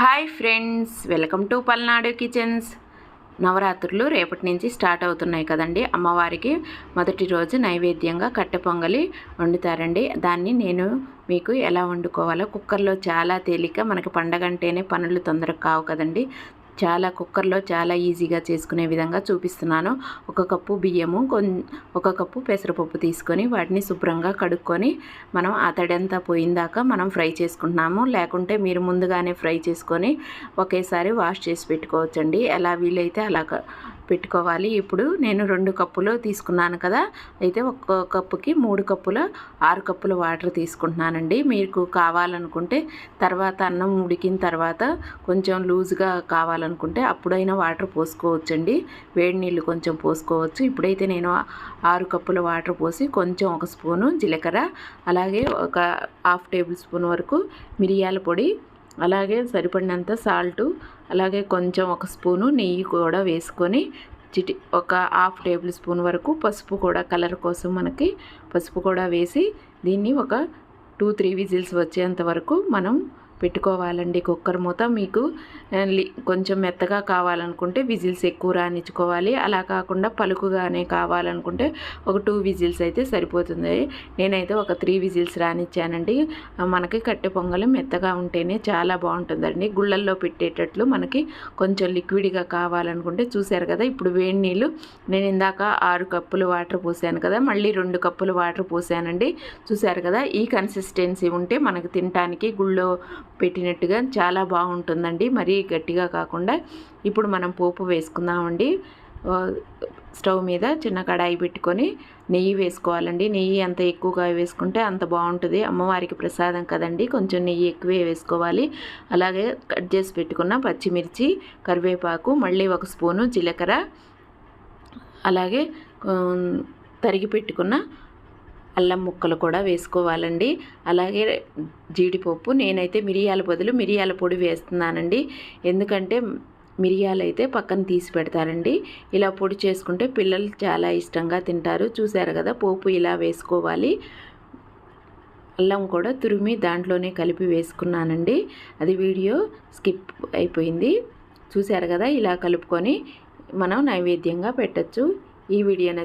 Hi friends welcome to Palnadu kitchens. నవరాత్రులు రేపటి నుంచి స్టార్ట్ అవుతున్నాయి కదండి. అమ్మవారికి మొదటి రోజు నైవేద్యంగా కట్టె పొంగలి వండుతారండి. దాన్ని నేను మీకు ఎలా వండుకోవాలో కుక్కర్లో చాలా తేలిక మనకి పండగ అంటేనే పనులు తొందరగా కావు కదండి. చాలా కుక్కర్లో చాలా ఈజీగా చేసుకునే విధంగా చూపిస్తున్నాను. ఒక కప్పు బియ్యము ఒక కప్పు పెసరపప్పు తీసుకొని వాటిని శుభ్రంగా కడుక్కొని మనం అతడంతా పోయిందాక మనం ఫ్రై చేసుకుంటున్నాము. లేకుంటే మీరు ముందుగానే ఫ్రై చేసుకొని ఒకేసారి వాష్ చేసి పెట్టుకోవచ్చండి. ఎలా వీలైతే అలా పెట్టుకోవాలి. ఇప్పుడు నేను రెండు కప్పులు తీసుకున్నాను కదా. అయితే ఒక్కో కప్పుకి మూడు కప్పుల ఆరు కప్పుల వాటర్ తీసుకుంటున్నానండి. మీకు కావాలనుకుంటే తర్వాత అన్నం ఉడికిన తర్వాత కొంచెం లూజ్గా కావాలనుకుంటే అప్పుడైనా వాటర్ పోసుకోవచ్చండి. వేడి నీళ్ళు కొంచెం పోసుకోవచ్చు. ఇప్పుడైతే నేను ఆరు కప్పుల వాటర్ పోసి కొంచెం ఒక స్పూను జీలకర్ర అలాగే ఒక హాఫ్ టేబుల్ స్పూన్ వరకు మిరియాల పొడి అలాగే సరిపడినంత సాల్టు అలాగే కొంచెం ఒక స్పూను నెయ్యి కూడా వేసుకొని చిటి ఒక హాఫ్ టేబుల్ స్పూన్ వరకు పసుపు కూడా కలర్ కోసం మనకి పసుపు కూడా వేసి దీన్ని ఒక టూ త్రీ విజిల్స్ వచ్చేంత వరకు మనం పెట్టుకోవాలండి కుక్కర్ మూత. మీకు లి- కొంచెం మెత్తగా కావాలనుకుంటే విజిల్స్ ఎక్కువ రానిచ్చుకోవాలి. అలా కాకుండా పలుకుగానే కావాలనుకుంటే ఒక టూ విజిల్స్ అయితే సరిపోతుంది. నేనైతే ఒక త్రీ విజిల్స్ రానిచ్చానండి. మనకి కట్టె పొంగలి మెత్తగా ఉంటేనే చాలా బాగుంటుందండి. గుళ్ళల్లో పెట్టేటట్లు మనకి కొంచెం లిక్విడ్గా కావాలనుకుంటే చూశారు కదా ఇప్పుడు వేడి నీళ్ళు. నేను ఇందాక ఆరు కప్పులు వాటర్ పోసాను కదా మళ్ళీ రెండు కప్పులు వాటర్ పోసానండి. చూశారు కదా ఈ కన్సిస్టెన్సీ ఉంటే మనకు తినటానికి గుళ్ళో పెట్టినట్టుగా చాలా బాగుంటుందండి. మరీ గట్టిగా కాకుండా ఇప్పుడు మనం పోపు వేసుకుందామండి. స్టవ్ మీద చిన్న కడాయి పెట్టుకొని నెయ్యి వేసుకోవాలండి. నెయ్యి ఎంత ఎక్కువగా వేసుకుంటే అంత బాగుంటుంది. అమ్మవారికి ప్రసాదం కదండి. కొంచెం నెయ్యి ఎక్కువే వేసుకోవాలి. అలాగే కట్ చేసి పెట్టుకున్న పచ్చిమిర్చి కరివేపాకు మళ్ళీ ఒక స్పూను జీలకర్ర అలాగే తరిగి పెట్టుకున్న అల్లం ముక్కలు కూడా వేసుకోవాలండి. అలాగే జీడిపప్పు నేనైతే మిరియాల బదులు మిరియాల పొడి వేస్తున్నానండి. ఎందుకంటే మిరియాలు అయితే పక్కన తీసి పెడతారండి. ఇలా పొడి చేసుకుంటే పిల్లలు చాలా ఇష్టంగా తింటారు. చూశారు కదా పోపు ఇలా వేసుకోవాలి. అల్లం కూడా తురిమి దాంట్లోనే కలిపి వేసుకున్నానండి. అది వీడియో స్కిప్ అయిపోయింది. చూశారు కదా ఇలా కలుపుకొని మనం నైవేద్యంగా పెట్టచ్చు. ఈ వీడియో